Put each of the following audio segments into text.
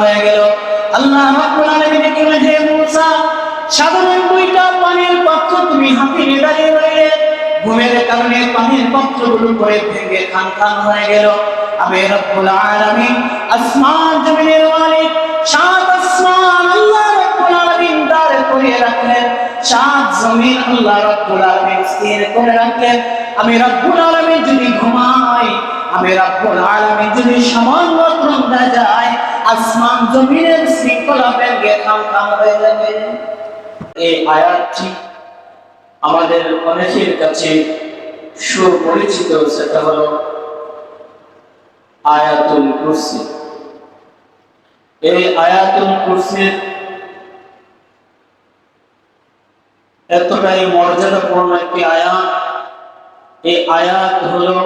হয়ে গেল। আল্লাহ সাধারণ পানির পাত্র তুমি দাঁড়িয়ে রইলে। ঘুমের কারণে পানির করে ভেঙে খান খান হয়ে গেল। আমি রব্বুল আলামিন, আসমান জমিনের মালিক, সাত আসমান আল্লাহ রব্বুল আলামিন করিয়ে রাখলেন। সাত জমিন আল্লাহ রব্বুল আলামিন স্থির করে রাখলেন। আমি রব্বুল আলামিন যদি ঘুমাই, আমি রব্বুল আলামিন যদি সামান্য যায় আসমান জমিনের শৃঙ্খলা খাম খাম হয়ে যাবে। এই আয়াতটি আমাদের অনেকের কাছে সুপরিচিত, সেটা হলো আয়াতুল কুরসি। এই আয়াতুল কুরসির এতটাই মর্যাদাপূর্ণ একটি আয়াত। এই আয়াত হলো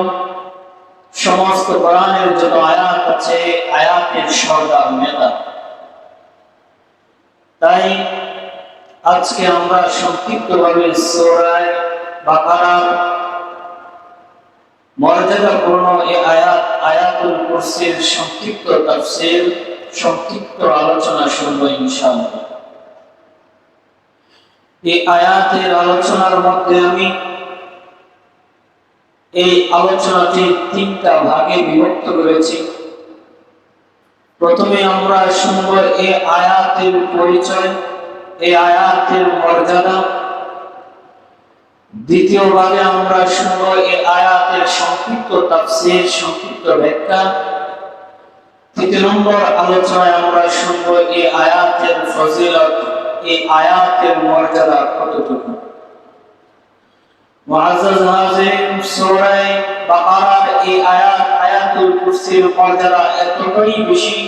সমস্ত কোরআনের যত আয়াত আছে, আয়াতের সর্দার নেতা। তাই আজকে আমরা সংক্ষিপ্তভাবে সূরায় বাকারার মর্যাদাপূর্ণ এই আয়াত, আয়াতুল কুরসির সংক্ষিপ্ত তাফসীর, সংক্ষিপ্ত আলোচনা শুনব ইনশাআল্লাহ। এই আয়াতের আলোচনার মধ্যে আমি এই আলোচনাটি তিনটা ভাগে বিভক্ত করেছি প্রথমে আমরা শুনব এই আয়াতের পরিচয় এই আয়াতের মর্যাদা। দ্বিতীয় ভাগে আমরা শুনব এই আয়াতের সংক্ষিপ্ত তাফসীর, সংক্ষিপ্ত ব্যাখ্যা। তৃতীয় নম্বর আলোচনায় আমরা শুনব এই আয়াতের ফজিলত এই আয়াতের মর্যাদা কতটুকু। মুআজ্জাজ হাজির সূরা বাকারার এই আয়াত, আয়াতুল কুরসির মর্যাদা এতটাই বেশি।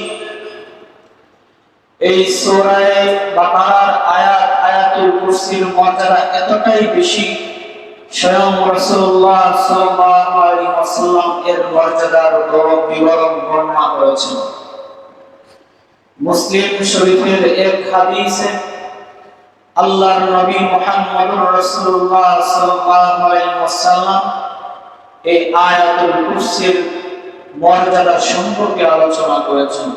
এই সূরা বাকারার আয়াত, আয়াতুল কুরসির মর্যাদা মুসলিম শরীফের এক হাদিসে আল্লাহর নবী মুহাম্মদুর রাসূলুল্লাহ সাল্লাল্লাহু আলাইহি ওয়াসাল্লাম এই আয়াতুল কুরসির মর্যাদা সম্পর্কে আলোচনা করেছেন।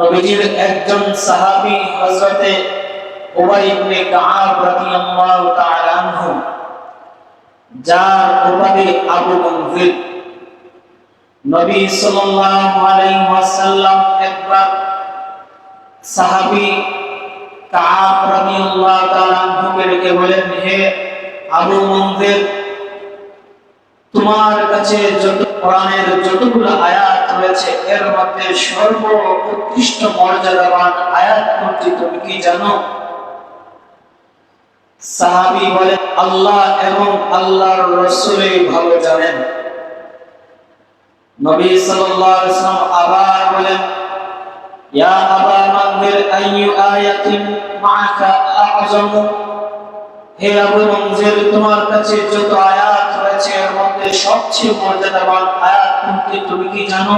নবীজির একজন সাহাবী হযরতে উবাই ইবনে কাআব রাদিয়াল্লাহু তাআলা আনহু, যার উপাধি আবু মুনজির। নবী সাল্লাল্লাহু আলাইহি ওয়াসাল্লাম একবার সাহাবী কাআব রাদিয়াল্লাহু তাআলা আনহুকে বলেন, হে আবু মুনজির, তোমার কাছে যত কোরআনের যতগুলো আয়াত রয়েছে, এর মধ্যে সর্ব মর্যাদাবান আয়াত কোনটি তুমি কি জানো? সাহাবী বলেন, আল্লাহ এবং আল্লাহর রাসূলই ভালো জানেন। নবী সাল্লাল্লাহু আলাইহি ওয়াসাল্লাম আবার বলেন, ইয়া আযম হে আবু মনজির, তোমার কাছে যত আয়াত রয়েছে, এর মধ্যে সবচেয়ে মর্যাদাবান আয়াত কোনটি তুমি কি জানো?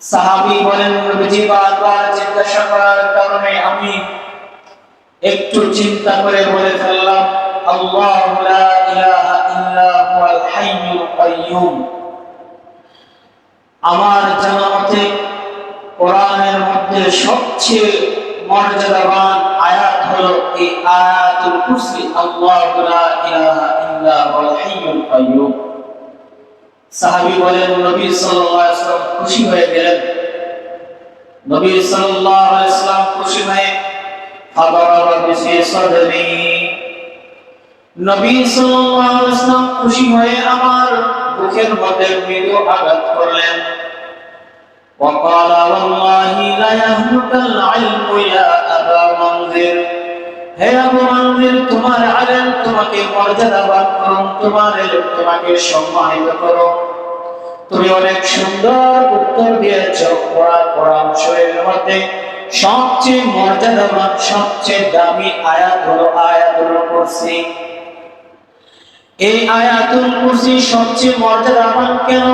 সাহাবী বলেন বারবার জিজ্ঞাসা করার কারণে আমি একটু চিন্তা করে বলে ফেললাম আমার জানা মতে কোরআনের মধ্যে সবচেয়ে মর্যাদাবান আয়াত হলো এই আয়াতুল কুরসি, আল্লাহু লা ইলাহা ইল্লা হুয়াল হাইয়ুল কাইয়্যুম সাহাবী বলেন, নবী সাল্লাল্লাহু আলাইহি ওয়াসাল্লাম খুশি হয়ে গেলেন। নবী সাল্লাল্লাহু আলাইহি খুশি হয়ে নবী সাল্লাল্লাহু আলাইহি খুশি হয়ে আমার বুকের মধ্যে মৃদু আঘাত করলেন। وقال والله لا يهلك العلم يا أبا منذر হে আবু মনজির তোমার আলেম তোমাকে মর্যাদাবান করুন তোমার ইলম তোমাকে সম্মানিত করো তুমি অনেক সুন্দর উত্তর দিয়েছ পড়ার পরামর্শের মধ্যে সবচেয়ে মর্যাদাবান সবচেয়ে দামি আয়াত হলো আয়াতুল কুরসি এই আয়াতুল কুরসি সবচেয়ে মর্যাদাবান কেন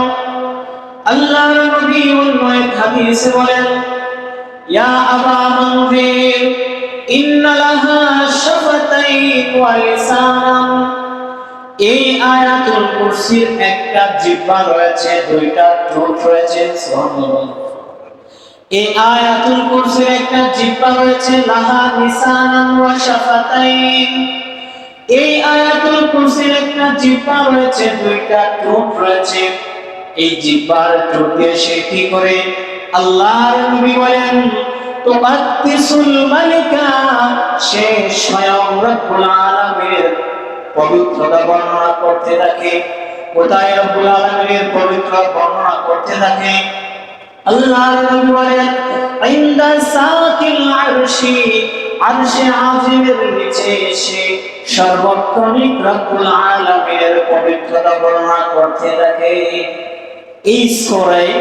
আল্লাহর নবী অন্য এক হাদিসে বলেন, ইয়া আবা মানজির ইন্না লাহা শাফাতাইন ওয়া লিসানান। এই আয়াতুল কুরসির একটা জিহ্বা রয়েছে, দুইটা ঠোঁট রয়েছে এই আয়াতুল কুরসির একটা জিহ্বা রয়েছে, লাহা নিসানান ওয়া শাফাতাইন। এই আয়াতুল কুরসির একটা জিহ্বা রয়েছে, দুইটা ঠোঁট রয়েছে এই ঠোঁট দিয়ে সে কি করে? আল্লাহর নবী বলেন তুকাদ্দিসুল মালিকা, সে স্বয়ং রব্বুল আলামিনের পবিত্রতা বর্ণনা করতে থাকে। কোথায় রব্বুল আলামিনের পবিত্র বর্ণনা করতে থাকে? আল্লাহর নবী বলেন, ইনদা সাকিল আরশি, আরশে আজিমের নিচে এসে সর্বক্ষণিক রব্বুল আলামিনের পবিত্রতা বর্ণনা করতে থাকে। এই সূরায়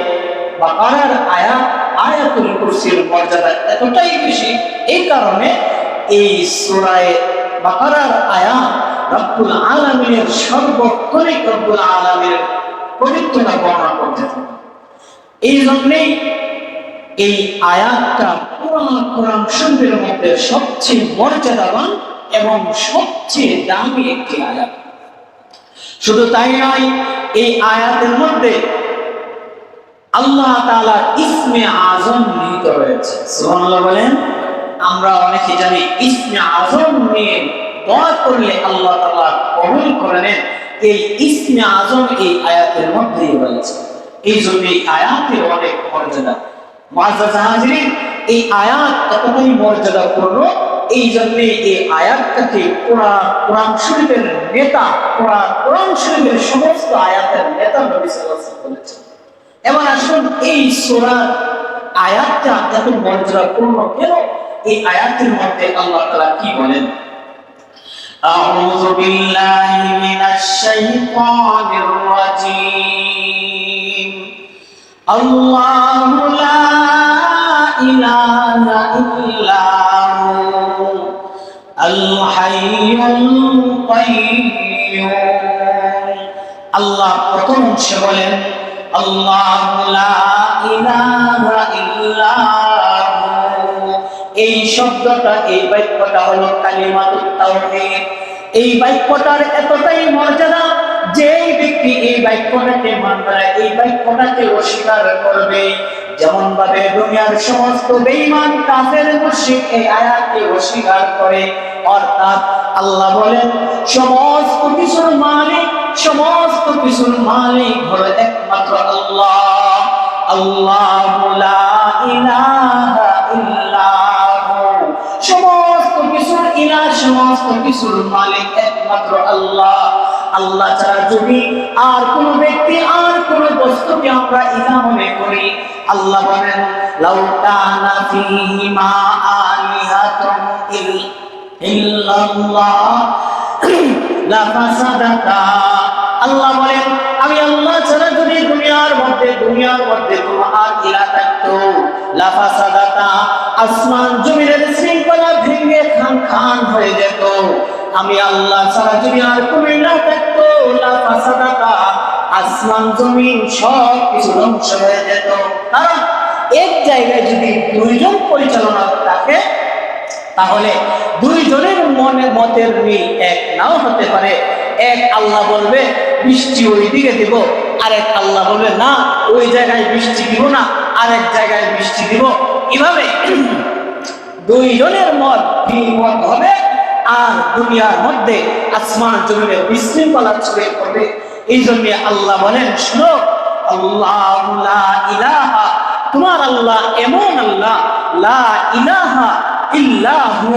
বাকারার আয়াত আয়াতুল কুরসির মর্যাদা এতটাই বেশি, এই কারণে এই সূরায় বাকারার আয়াত রব্বুল আলামিনের সর্বক্ষণিক রব্বুল আলামিনের পবিত্রতা বর্ণনা করতে এই জন্যেই এই আয়াতটা কোরআন কোরআন শরীফের মধ্যে সবচেয়ে মর্যাদাবান এবং সবচেয়ে দামি একটি আয়াত। শুধু তাই নয়, এই আয়াতের মধ্যে আল্লাহ তাআলা ইসমে আজম নিহিত রয়েছে। সুবহানাল্লাহ বলেন, আমরা অনেকে জানি ইসমে আজম নিয়ে দোয়া করলে আল্লাহ তাআলা কবুল করে নেন এই ইসমে আজম এই আয়াতের মধ্যেই রয়েছে। এই জন্য এই আয়াতের অনেক মর্যাদা। মুআজ্জাজ হাজিরিন, এই আয়াত এতটাই মর্যাদাপূর্ণ? এই জন্য এই আয়াতটাকে কোরআন কোরআন শরীফের নেতা, কোরআন কোরআন শরীফের সমস্ত আয়াতের নেতা নবী সাল্লাল্লাহু আলাইহি ওয়াসাল্লাম বলেছেন। এবার আসুন এই সূরার আয়াতটা এত মর্যাদাপূর্ণ কেন এই আয়াতের মধ্যে আল্লাহ তাআলা কি বলেন أعوذ بالله من الشيطان الرجيم الله لا إله إلا هو الحي القيوم আল্লাহ প্রথম অংশে বলেন এই শব্দটা এই বাক্যটা হলো কালিমাতুত তাওহীদ। এই বাক্যটার এতটাই মর্যাদা ব্যক্তি এই বাক্যটাকে মানবে, এই বাক্যটাকে অস্বীকার করবে যেমন ভাবে দুনিয়ার সমস্ত কাফের মুশরিক এই আয়াতকে অস্বীকার করে। অর্থাৎ আল্লাহ বলেন, সমস্ত কিছুর মালিক, সমস্ত কিছুর মালিক একমাত্র আল্লাহ। আল্লাহ সমস্ত কিছুর ইলাহ সমস্ত কিছুর মালিক একমাত্র আল্লাহ। আল্লাহ ছাড়া যদি আর কোন ব্যক্তি, আর কোন বস্তুকে আমরা ইলাহ মনে করি, আল্লাহ বলেন, লাউ কানা ফীহিমা আলিহাতুন ইল- ইল্লাল্লাহ। লাফাসাদাতা আল্লাহ বলেন, আমি আল্লাহ ছাড়া যদি দুনিয়ার মধ্যে দুনিয়ার মধ্যে কোনো আর ইলা থাকতো লাফাসাদাতা আসমান জমিনের শৃঙ্খলা ভেঙে খান খান হয়ে যেত। আমি আল্লাহ ছাড়া যদি আর কোনো ইলা থাকতো লাফাসাদাতা আসমান, জমিন সব কিছু ধ্বংস হয়ে যেত। কারণ এক জায়গায় যদি দুইজন পরিচালনা থাকে, তাহলে দুইজনের মনের মতের মিল এক নাও হতে পারে। এক আল্লাহ বলবে, বৃষ্টি ওই দিকে দিব। আরেক আল্লাহ বলবে, না, ওই জায়গায় বৃষ্টি দিব না, আরেক জায়গায় বৃষ্টি দিব। এভাবে দুইজনের মত মত হবে। আর দুনিয়ার মধ্যে আসমান জমিনে বিশৃঙ্খলা ছড়িয়ে পড়বে। এই জন্য আল্লাহ বলেন, শুনো, আল্লাহ ইলাহা, তোমার আল্লাহ এমন আল্লাহ, লা ইলাহা ইল্লাহু,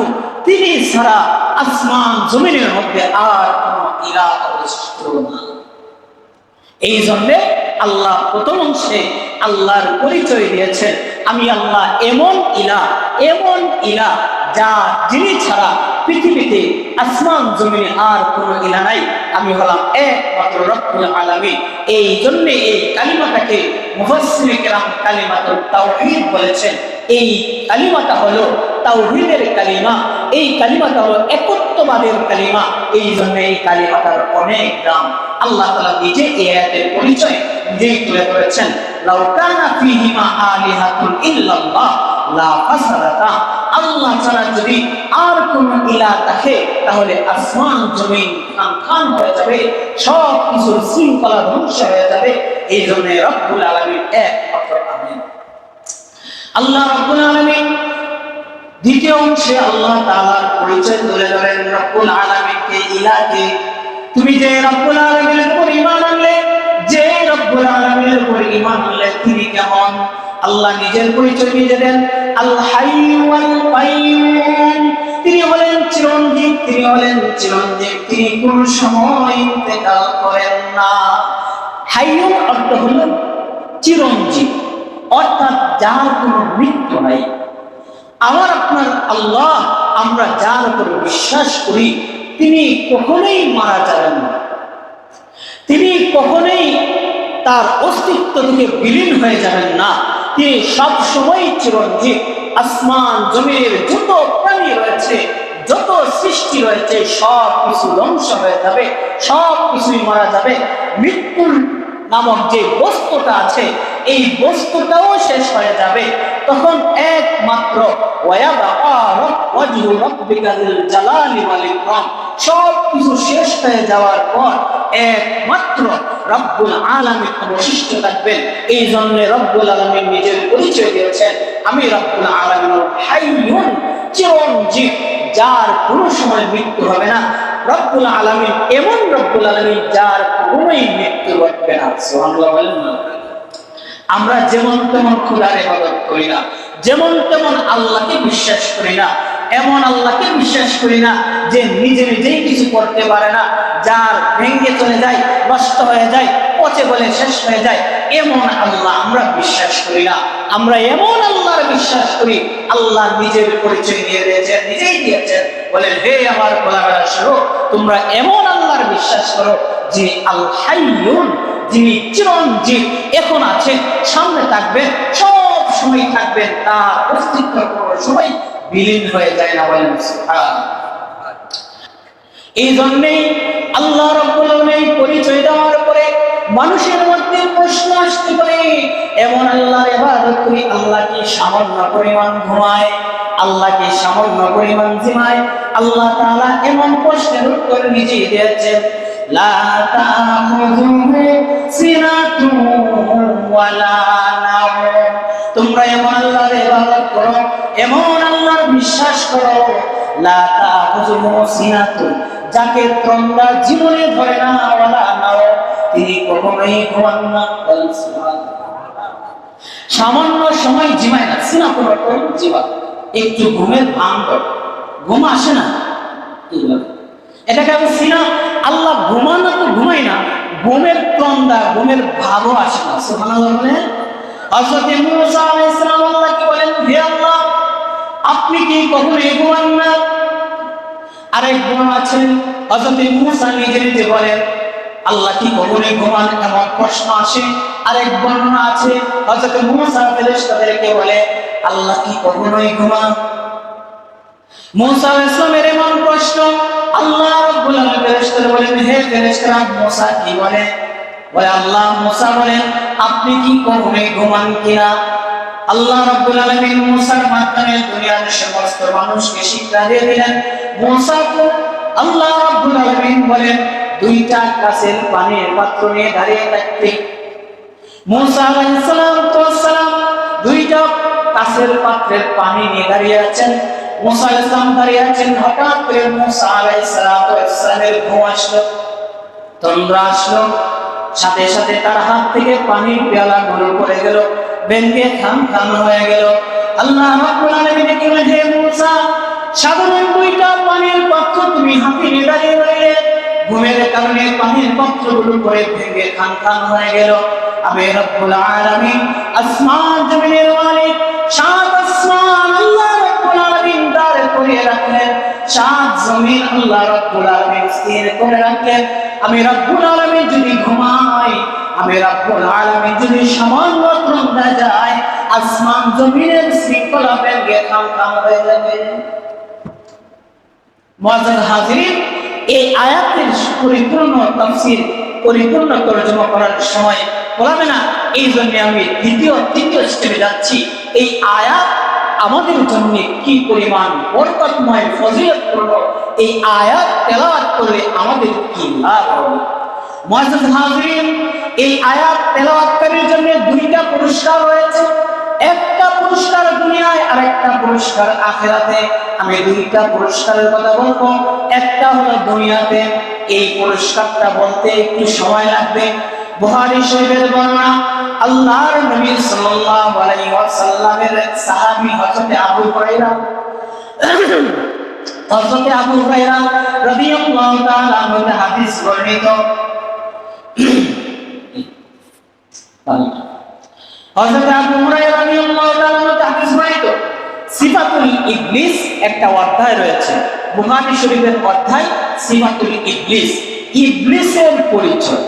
তিনি ছাড়া আসমান জমিনের মধ্যে আর কোনো ইলাহ অবশিষ্ট না। এই জন্যে আল্লাহ প্রথম অংশে আল্লাহর পরিচয় দিয়েছেন, আমি আল্লাহ এমন ইলা এমন ইলা যা যিনি ছাড়া পৃথিবীতে আসমান জমিনে আর কোনো ইলা নাই। আমি হলাম একমাত্র রব্বুল আলামিন। এই জন্য এই কালিমাটাকে মুফাসসিরে কেরাম কালিমাতুল তাওহীদ বলেছেন। এই কালিমাটা হলো তাওহীদের কালিমা। এই কালিমাটা হলো একত্ববাদের কালিমা। এই জন্য এই কালিমাটার অনেক দাম আল্লাহ তাআলা নিজে এই আয়াতের পরিচয় নিজেই তুলে ধরেছেন। লাউ কানা ফীহিমা আলিহাতুন ইল্লাল্লাহ। আল্লাহ ছাড়া যদি আর কোন ইলা থাকে, তাহলে আসমান, জমিন, খান খান হয়ে যাবে, সব কিছুর শৃঙ্খলা ধ্বংস হয়ে যাবে। এই জন্য রব্বুল আলমীর আমিন। আল্লাহ রব্বুল দ্বিতীয় অংশে আল্লাহ তাআলার পরিচয় তুলে ধরেন রব্বুল আলামিনকে ইলাকে তুমি যে রব্বুল আলামিনের উপর ঈমান আনলে, যে রব্বুল আলামিনের উপর আনলে তিনি কেমন? আল্লাহ নিজের পরিচয় দিয়ে দেন। আল হাইয়ু ওয়াল কাইয়ুম তিনি হলেন চিরঞ্জীব, তিনি হলেন চিরঞ্জীব, তিনি কোন সময় ইন্তেকাল করেন না। হাইয়ুন অর্থ হলো চিরঞ্জীব, অর্থাৎ যার কোনো মৃত্যু নাই। আমার আপনার আল্লাহ, আমরা যার উপর বিশ্বাস করি, তিনি কখনোই মারা যাবেন না। তিনি কখনোই তার অস্তিত্ব থেকে বিলীন হয়ে যাবেন না। তিনি সব সময় চিরঞ্জীব। আসমান, জমির যত প্রাণী রয়েছে, যত সৃষ্টি রয়েছে সব কিছু ধ্বংস হয়ে যাবে সব কিছুই মারা যাবে। মৃত্যুর নামক যে বস্তুটা আছে, এই বস্তুটাও শেষ হয়ে যাবে। তখন একমাত্র সব কিছু শেষ হয়ে যাওয়ার পর একমাত্র রব্বুল আলমী অবশিষ্ট থাকবেন। এই জন্য রব্বুল আলমী নিজের পরিচয় দিয়েছেন, আমি রব্বুল আলমিন হাইয়ুন চিরঞ্জীব। যার কোনো সময় মৃত্যু হবে না। রব্বুল আলমিন এমন রব্বুল আলমী যার কোনোই মৃত্যু বলেন না। আমরা যেমন তেমন খোদার ইবাদত করি না, যেমন তেমন আল্লাহকে বিশ্বাস করি না এমন আল্লাহকে বিশ্বাস করি না যে নিজে নিজেই কিছু করতে পারে না। যার ভেঙ্গে চলে যায়, নষ্ট হয়ে যায়, পচে বলে শেষ হয়ে যায়, এমন আল্লাহ আমরা বিশ্বাস করি না। আমরা এমন আল্লাহর বিশ্বাস করি, আল্লাহ নিজের পরিচয় দিয়ে দিয়েছেন, নিজেই দিয়েছেন। বলেন, হে আমার গোলামেরা শুরু তোমরা এমন আল্লাহর বিশ্বাস করো যে আল যিনি চিরঞ্জীব, এখন আছেন, সামনে থাকবেন, সব সময় থাকবেন, তার অস্তিত্ব সময় বিলীন হয়ে যায় না বলেন এই জন্যেই আল্লাহ রব্বুল পরিচয় দেওয়ার পরে মানুষের মধ্যে প্রশ্ন আসতে পারে, এমন আল্লাহর ইবাদত করি আল্লাহ সামান্য পরিমাণ ঘুমায়, আল্লাহ কি সামান্য পরিমাণ জিমায়? আল্লাহ তাআলা এমন প্রশ্নের উত্তর নিজেই দিয়েছেন তোমরা এমন আল্লাহর ইবাদত করো, এমন আল্লাহর বিশ্বাস করো, লা যাকে তোমরা জীবনে ধরে না, ওয়ালা নাও, তিনি কখনোই ঘুমান না সামান্য সময় জিমায় না, সিনা কোনো জিমা। একটু ঘুমের ভাঙ করে। ঘুম আসে না। এটাকে আমি সিনা, আল্লাহ ঘুমানো তো ঘুমাই না, ঘুমের তন্দা ঘুমের ভাবও আসে না। সুবহানাল্লাহ বলে হযরত মুসা আলাইহিস সালাম আল্লাহকে বলেন, হে আল্লাহ আপনি কি কখনো ঘুমান না? আরেক গুণ আছেন, হযরত মুসা নিজে নিজে বলেন, আল্লাহ কি কখনোই ঘুমান এমন প্রশ্ন আসে। আরেক বর্ণনা আছে, হযরত মুসা ফেরেশতাদেরকে বলে, আল্লাহ কি কখনোই ঘুমান মুসা আলাইহিস সালামের এমন প্রশ্ন, আল্লাহ রাব্বুল আলামিন ফেরেশতাদের বলেন, হে ফেরেশতারা, মুসা কি বলে? বলে আল্লাহ, মুসা বলেন, আপনি কি কখনোই ঘুমান কিনা? আল্লাহ রাব্বুল আলামিন মুসার মাধ্যমে দুনিয়ার সমস্ত মানুষকে শিক্ষা দিয়ে দিলেন। মুসা আল্লাহ রাব্বুল আলামিন বলেন, দুইটা কাছের পানির পাত্র নিয়ে দাঁড়িয়ে থাকতে। মুসা আলাইহিস সালাম দুইটা কাছের পাত্রের পানি নিয়ে দাঁড়িয়ে আছেন। মুসা আলাইহিস সালাম দাঁড়িয়ে আছেন, হঠাৎ করে মুসা আলাইহিস সালামের ঘুম আসলো, তন্দ্রা আসলো, সাথে সাথে তার হাত থেকে পানির পেয়ালা গুলো পড়ে গেল। বেঙ্গে খান খান হয়ে গেল। আল্লাহ সাধারণ দুইটা পানির পাত্র তুমি হাতে নিয়ে দাঁড়িয়ে রইলে। ঘুমের কারণে পানির পাত্রগুলো পরে ভেঙে খান খান হয়ে গেল। আমি রব্বুল আলামিন, আসমান জমিনের মালিক। সাত আসমান আল্লাহ রব্বুল আলামিন দাঁড় করিয়ে রাখলেন। সাত জমিন আল্লাহ রব্বুল আলামিন স্থির করে রাখলেন। আমি রব্বুল আলামিন যদি ঘুমাই, আমি রব্বুল আলামিন যদি সামান্য ত্রন্দা যায়, আসমান জমিনের শৃঙ্খলা খান খান হয়ে যাবে। মজাদ হাজির এই আয়াতের পরিপূর্ণ তাফসির, পরিপূর্ণ তর্জমা করার সময় বলাবে না, এই জন্য আমি দ্বিতীয়, তৃতীয় স্টেপে যাচ্ছি। এই আয়াত আমাদের জন্য কি পরিমাণ বরকতময়, ফজিলতপূর্ণ, এই আয়াত তেলাওয়াত করলে আমাদের কি লাভ হবে? এই আয়াত তেলাওয়াতকারীর জন্য দুইটা পুরস্কার রয়েছে। একটা পুরস্কার দুনিয়ায় আর একটা পুরস্কার আখেরাতে। আমি দুইটা পুরস্কারের কথা বলব। একটা হলো দুনিয়াতে। এই পুরস্কারটা বলতে একটু সময় লাগবে। বুহারি শরীফের বর্ণনা, আল্লাহর নবী সাল্লাল্লাহু আলাইহি ওয়াসাল্লামের সাহাবী হযরত আবু হুরায়রা। হযরত আবু হুরায়রা রাদিয়াল্লাহু তাআলা হাদিস বর্ণিত। হযরত একটা অধ্যায় রয়েছে। অধ্যায় পরিচয়।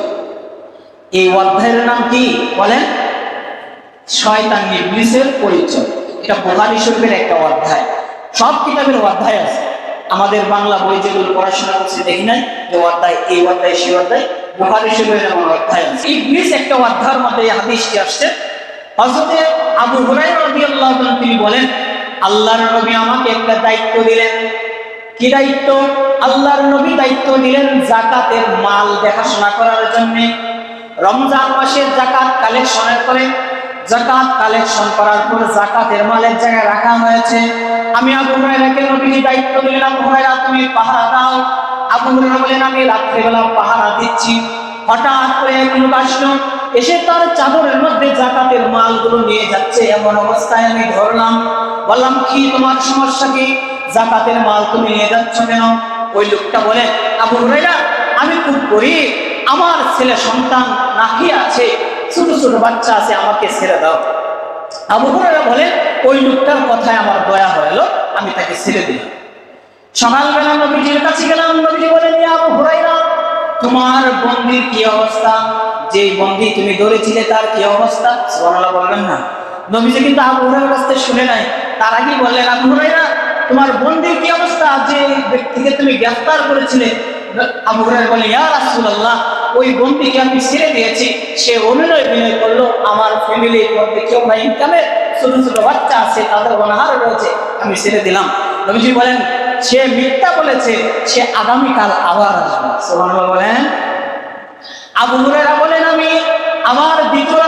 এই অধ্যায়ের নাম কি? বলেন পরিচয়। এটা একটা অধ্যায়। সব কিতাবের অধ্যায় আছে। আমাদের বাংলা বই যেগুলো পড়াশোনা করছি দেখি নাই, যে অধ্যায়, এই অধ্যায়, সেই অধ্যায় একটা আসছে। তিনি বলেন আমাকে একটা দায়িত্ব দিলেন। কি দায়িত্ব? দায়িত্ব দিলেন জাকাতের মাল দেখাশোনা করার জন্য। রমজান মাসের জাকাত কালেকশনের করে জাকাত কালেকশন করার পর জাকাতের মালের জায়গায় রাখা হয়েছে। আমি আবু হুরায়রাকে নবীজি দায়িত্ব দিলেন, আবু তুমি পাহারা দাও। হুরায়রা বলেন আমি রাত্রিবেলা পাহারা দিচ্ছি। হঠাৎ করে এক লোক আসলো। এসে তার চাদরের মধ্যে জাকাতের মালগুলো নিয়ে যাচ্ছে। এমন অবস্থায় আমি ধরলাম, বললাম, কি তোমার সমস্যা কি? জাকাতের মাল তুমি নিয়ে যাচ্ছ কেন? ওই লোকটা বলে, আবু হুরায়রা, আমি খুব গরিব। আমার ছেলে সন্তান নাকি আছে? ছোট ছোট বাচ্চা আছে, আমাকে ছেড়ে দাও। আবু হুরায়রা বলে, ওই লোকটার কথায় আমার দয়া হলো আমি তাকে ছেড়ে দিলাম। সকালবেলা নবীজির কাছে গেলাম, নবীজি বলেন আবু হুরায়রা, তোমার বন্দির কি অবস্থা? যে বন্দি তুমি ধরেছিলে তার কি অবস্থা? সুবহানাল্লাহ বলবেন না। নবীজি কিন্তু আবু হুরায়রার কাছ শুনে নাই। তার আগেই বললেন, আবু হুরায়রা, তোমার বন্দির কি অবস্থা? যে ব্যক্তিকে তুমি গ্রেফতার করেছিলে? আবু হুরায়রা বলে, ইয়া রাসূলুল্লাহ, ওই বন্দিকে আমি ছেড়ে দিয়েছি। সে অনুনয় বিনয় করল। আমার ফ্যামিলির মধ্যে কেউ না ইনকামে ছোট ছোট বাচ্চা আছে, তাদের অনাহার রয়েছে। আমি ছেড়ে দিলাম। নবীজি বলেন সে মিথ্যা বলেছে, সে আগামীকাল আবার আসবে। বলেন। আবু হুরায়রা বলেন, আমি আমার দ্বিতীয়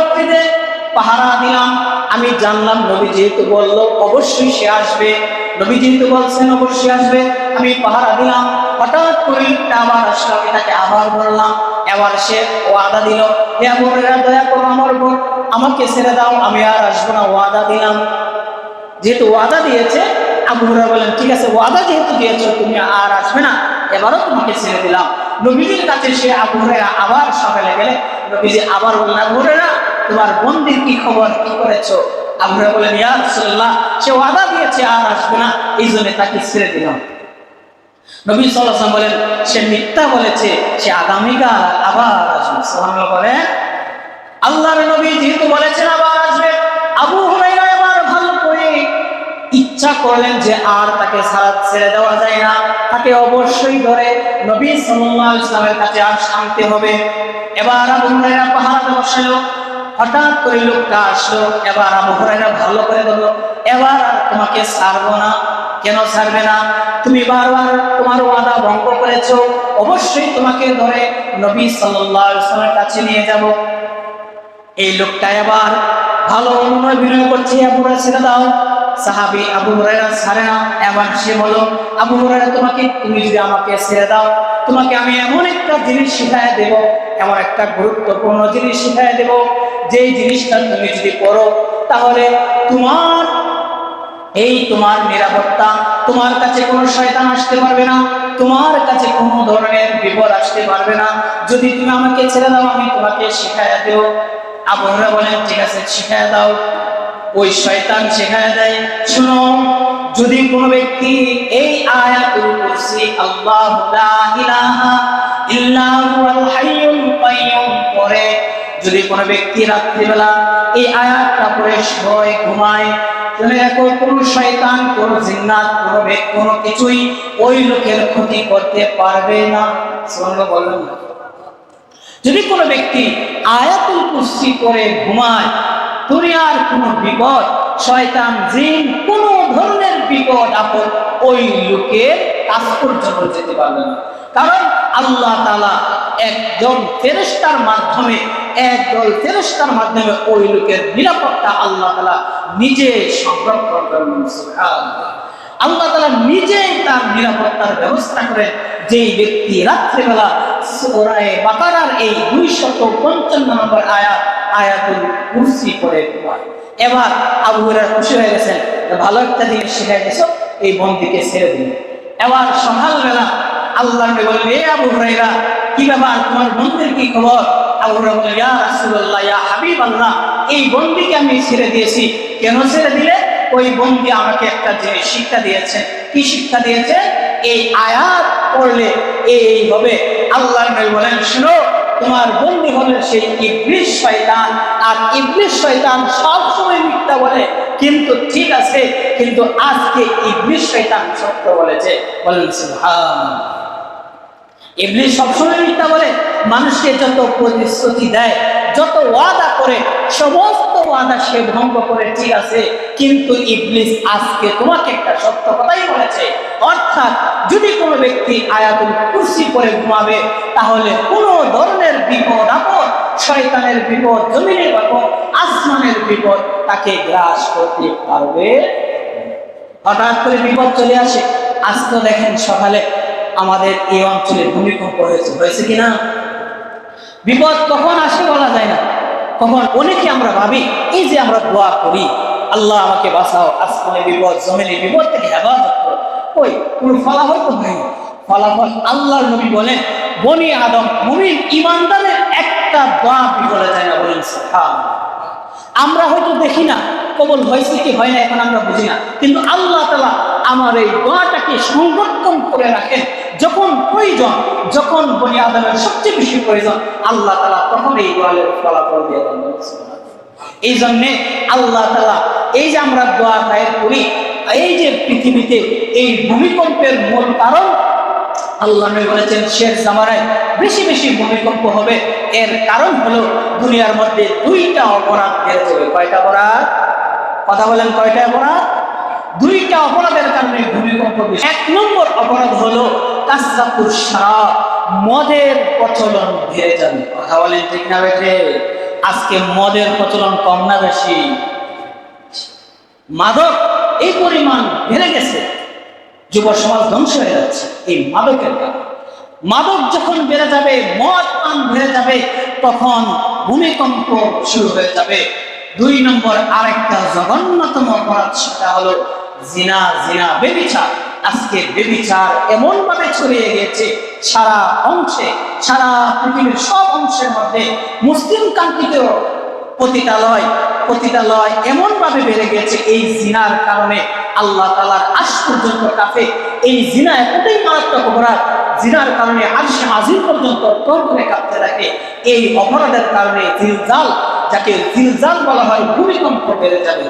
পাহারা দিলাম। আমি জানলাম নবী যেহেতু বলল, অবশ্যই সে আসবে। নবী যেহেতু বলছেন, অবশ্যই আসবে। আমি পাহারা দিলাম। হঠাৎ করে আবার আসলো। আমি তাকে আবার বললাম। এবার সে ওয়াদা দিল, হে হুরায়রা, দয়া করো আমার উপর আমাকে ছেড়ে দাও। আমি আর আসব না। ওয়াদা দিলাম। যেহেতু ওয়াদা দিয়েছে আবু বলেন, ঠিক আছে, ওয়াদা যেহেতু দিয়েছ, তুমি আর আসবে না। এবারও তোমাকে ছেড়ে দিলাম। নবীজির কাছে সে আবু আবার সকালে গেলে, নবীজি, আবার বললেন, আবু তোমার বন্দির কি খবর? কি করেছ? আবু বলেন ইয়া রাসূলুল্লাহ, সে ওয়াদা দিয়েছে, আর আসবে না। এই জন্য তাকে ছেড়ে দিলাম। নবী সাল্লাল্লাহু বলেন, সে মিথ্যা বলেছে, সে আগামীকাল আবার আসবে। সুবহানাল্লাহ বলেন, আল্লাহর নবী যেহেতু বলেছেন, আবার আসবে। আবু ইচ্ছা করলেন যে আর তাকে ছাড়া ছেড়ে দেওয়া যায় না। তাকে অবশ্যই ধরে নবী আলাইহি ইসলামের কাছে আর শান্তি হবে। এবার আবু হুরায়রা পাহাড়ে বসল। হঠাৎ করে লোকটা আসলো। এবার আবু হুরায়রা ভালো করে বলল, এবার আর তোমাকে ছাড়বো না। কেন ছাড়বে না? তুমি বারবার তোমার ওয়াদা ভঙ্গ করেছ। অবশ্যই তোমাকে ধরে নবী আলাইহি ইসলামের কাছে নিয়ে যাব। এই লোকটা এবার ভালো বিনয় করছে। আবু হুরায়রা ছেড়ে দাও। সাহাবী আবু হুরায়রা ছাড়ে না এবার সে বলো আবু হুরায়রা, তোমাকে, তুমি যদি আমাকে ছেড়ে দাও, তোমাকে আমি এমন একটা জিনিস শিখাই দেব, এমন একটা গুরুত্বপূর্ণ জিনিস শিখায় দেব, যেই জিনিসটা তুমি যদি করো তাহলে তোমার, এই তোমার নিরাপত্তা, তোমার কাছে কোনো শয়তান আসতে পারবে না, তোমার কাছে কোনো ধরনের বিপদ আসতে পারবে না। যদি তুমি আমাকে ছেড়ে দাও, আমি তোমাকে শিখাইয়া দেব। হুরায়রা বলেন, ঠিক আছে, শিখাইয়া দাও। ওই শয়তান শেখায় দেয়, শুনো, যদি কোনো ব্যক্তি এই আয়াতুল কুরসি, আল্লাহু লা ইলাহা ইল্লা হুয়াল হাইয়ুল কাইয়ুম পড়ে, যদি কোনো ব্যক্তি রাত্রিবেলা এই আয়াতটা পড়ে শোয় ঘুমায়, তাহলে এখন কোনো শয়তান, কোনো জিন্নাত, কোনো কোনো কিছুই ওই লোকের ক্ষতি করতে পারবে না। সুবহানাল্লাহ বললেন না। যদি কোনো ব্যক্তি আয়াতুল কুরসি করে ঘুমায়, দুনিয়ার কোনো বিপদ, শয়তান জিন, কোন ধরনের বিপদ, আপদ, ওই লোকের কাজ পর্যন্ত যেতে পারবে না। কারণ আল্লাহ তালা একজন ফেরেস্তার মাধ্যমে, একদল ফেরেস্তার মাধ্যমে ওই লোকের নিরাপত্তা আল্লাহ তালা নিজে সংরক্ষণ করবেন আল্লাহ তালা নিজেই তার নিরাপত্তার ব্যবস্থা করেন। যেই ব্যক্তি রাত্রিবেলা বাকারার এই দুইশত পঞ্চান্ন নম্বর আয়াত, আয়াতুল কুরসি পড়ে এবার আবু হুরায়রা খুশি হয়ে গেছেন, ভালো একটা শিখে গেছো এই বন্দিকে ছেড়ে দিন এবার আল্লাহ বললেন, এ আবু হুরায়রা, কি ব্যাপার? তোমার বন্ধুর কি খবর? আবু হুরায়রা বললেন, ইয়া রাসূলুল্লাহ, ইয়া হাবিবাল্লাহ, এই বন্দিকে আমি ছেড়ে দিয়েছি। কেন ছেড়ে দিলে? ওই বন্দি আমাকে একটা জিনিস শিক্ষা দিয়েছে। কি শিক্ষা দিয়েছে? এই আয়াত পড়লে এই হবে। আল্লাহ বলেন, শুনো, তোমার বন্দি হলেন সেই ইবলিশ শয়তান। আর ইবলিশ শয়তান সব সময় মিথ্যা বলে। কিন্তু ঠিক আছে, কিন্তু আজকে ইবলিশ শয়তান সত্য বলেছে। বলেন সুবহান ইবলিশ সবসময় মিথ্যা বলে, মানুষকে যত প্রতিশ্রুতি দেয়, যত ওয়াদা করে, সমস্ত ওয়াদা সে ভঙ্গ করে, ঠিক আছে। কিন্তু ইবলিস আজকে তোমাকে একটা সত্য কথাই বলেছে। অর্থাৎ যদি কোনো ব্যক্তি আয়াতুল কুরসি করে ঘুমাবে, তাহলে কোনো ধরনের বিপদ আপদ, শয়তানের বিপদ, জমিনের বিপদ, আসমানের বিপদ, তাকে গ্রাস করতে পারবে। হঠাৎ করে বিপদ চলে আসে। আজ তো দেখেন সকালে আমাদের এই অঞ্চলে ভূমিকম্প হয়েছে হয়েছে কিনা বিপদ কখন আসে বলা যায় না কখন অনেকে আমরা ভাবি, এই যে আমরা দোয়া করি, আল্লাহ আমাকে বাঁচাও, আসমানে বিপদ, জমিনে বিপদ থেকে হেফাজত ওই কোন ফলাফল তো না। ফলাফল আল্লাহর নবী বলেন, বনি আদম মুমিন ইমানদারের একটা দোয়া বিফলে যায় না বলেন। আমরা হয়তো দেখি না কবল হয়েছে কি হয় না এখন আমরা বুঝি না। কিন্তু আল্লাহ তালা আমার এই দোয়াটাকে সংরক্ষণ করে রাখেন। যখন প্রয়োজন, যখন বনি আদমের সবচেয়ে বেশি প্রয়োজন, আল্লাহ তালা তখন এই দোয়ালের ফলাফল দিয়ে এই জন্যে আল্লাহ তালা এই যে আমরা দোয়া দায়ের করি, এই যে পৃথিবীতে এই ভূমিকম্পের মূল কারণ, আল্লাহ বলেছেন, শেষ জামানায় বেশি বেশি ভূমিকম্প হবে। এর কারণ হলো দুনিয়ার মধ্যে দুইটা অপরাধ বেড়ে যাবে কয়টা অপরাধ? কথা বলেন কয়টা অপরাধ? দুইটা অপরাধের কারণে ভূমিকম্প এক নম্বর অপরাধ হলো কাসাপুর সারা মদের প্রচলন বেড়ে যাবে। কথা বলেন ঠিক না বেঠে? আজকে মদের প্রচলন কম না বেশি? মাদক এই পরিমাণ বেড়ে গেছে। যুব সমাজ ধ্বংস হয়ে যাচ্ছে এই মাদকের কারণে। মাদক যখন বেড়ে যাবে, মদ পান বেড়ে যাবে, তখন ভূমিকম্প শুরু হয়ে যাবে। দুই নম্বর আরেকটা জঘন্যতম অপরাধ, সেটা হলো জিনা জিনা বেবিচার। আজকে বেবিচার এমন ভাবে ছড়িয়ে গেছে সারা অংশে, সারা পৃথিবীর সব অংশের মধ্যে মুসলিম কান্ট্রিতেও পতিতালয় পতিতালয় এমন ভাবে বেড়ে গেছে এই জিনার কারণে। আল্লাহ তালার আশ পর্যন্ত কাছে এই জিনা এতটাই মারাত্মক অপরাধ, জিনার কারণে আরশে আজিম পর্যন্ত তোর করে কাঁপতে এই অপরাধের কারণে জিলজাল যাকে জিলজাল বলা হয়, ভূমিকম্প বেড়ে যাবে।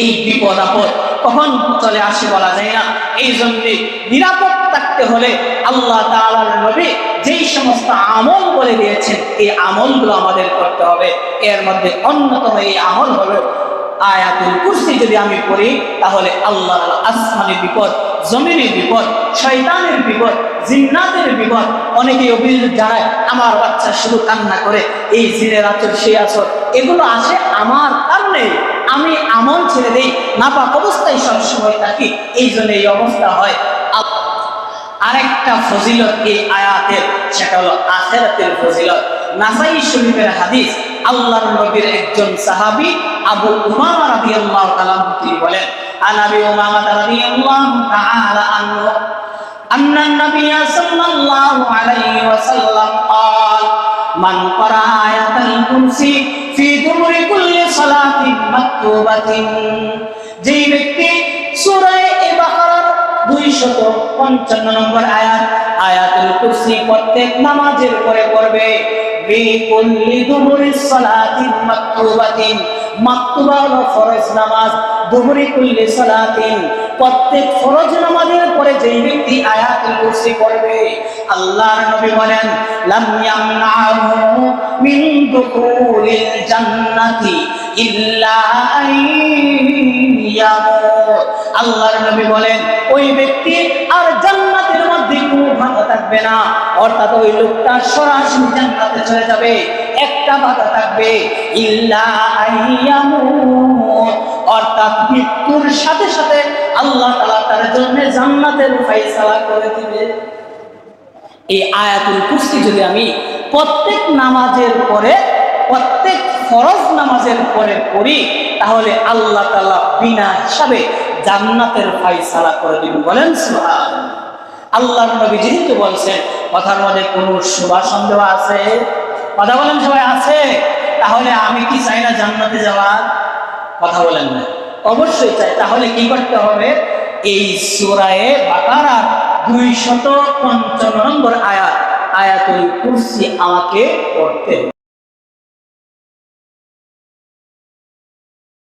এই বিপদ, আপদ কখন চলে আসে বলা যায় না। এই জন্য নিরাপদ থাকতে হলে আল্লাহ নবী যেই সমস্ত আমল বলে দিয়েছেন, এই আমলগুলো আমাদের করতে হবে। এর মধ্যে অন্যতম এই আমল হলো আয়াতুল কুরসি। যদি আমি পড়ি, তাহলে আল্লাহ আসমানের বিপদ, জমিনের বিপদ, শয়তানের বিপদ, জিন্নাতের বিপদ অনেকে অভিযোগ জানায়, আমার বাচ্চা শুধু কান্না করে, এই জিনের আচর সেই আচর এগুলো আসে আমার কারণে। আমি আমল ছেড়ে দেই, নাপাক অবস্থায় সবসময় থাকি, এই জন্য এই অবস্থা হয়। আরেকটা ফজিলত এই আয়াতের, সেটা হলো আখেরাতের ফজিলত। নাসাই শরীফের হাদিস, আল্লাহর নবীর একজন সাহাবী, আবু উমামা রাদিয়াল্লাহু তাআলা তিনি বলেন, আন আবি উমামা রাদিয়াল্লাহু তাআলা আনহু أن النبي صلى الله عليه وسلم قال من قرأ آية الكرسي في دبر كل صلاة مكتوبة যেই ব্যক্তি সূরায়ে বাকারার দুইশত পঞ্চান্ন নম্বর আয়াত আয়াতুল কুরসি প্রত্যেক নামাজের পরে পড়বে বিকুল্লি দুবুরি সালাতিন মাকতুবাতিন মাকতুবা হলো ফরজ নামাজ দুবুরি কুল্লি সালাতিন, প্রত্যেক ফরজ নামাজের পরে যেই ব্যক্তি আয়াতুল কুরসি পড়বে, আল্লাহর নবী বলেন, লাম ইয়ামনাহু মিন দুখুলিল জান্নাতি ইল্লা আল্লাহর নবী বলেন, ওই ব্যক্তি আর জান্নাতের মধ্যে কোনো বাধা থাকবে না। অর্থাৎ ওই লোকটা সরাসরি জান্নাতে চলে যাবে, একটা বাধা থাকবে, ইল্লা আইয়ামুত অর্থাৎ মৃত্যুর সাথে সাথে আল্লাহ তাআলা তার জন্য জান্নাতের ফয়সালা করে দিবে। এই আয়াতুল যদি আমি প্রত্যেক নামাজের পরে, প্রত্যেক ফরজ নামাজের পরে পড়ি, তাহলে আল্লাহ তাআলা বিনা হিসাবে জান্নাতের ফয়সালা করে বলেন আল্লাহর নবী যেহেতু বলছেন, কথার মধ্যে কোনো শুভা সন্দেহ আছে? কথা বলেন সবাই, আছে? তাহলে আমি কি চাই না জান্নাতে যাওয়ার? কথা বলেন না। অবশ্যই চাই তাহলে কি করতে হবে? এই সুরায়ে বাকারার দুই শত পঞ্চান্ন নম্বর আয়াত, আয়াতুল কুরসি আমাকে পড়তে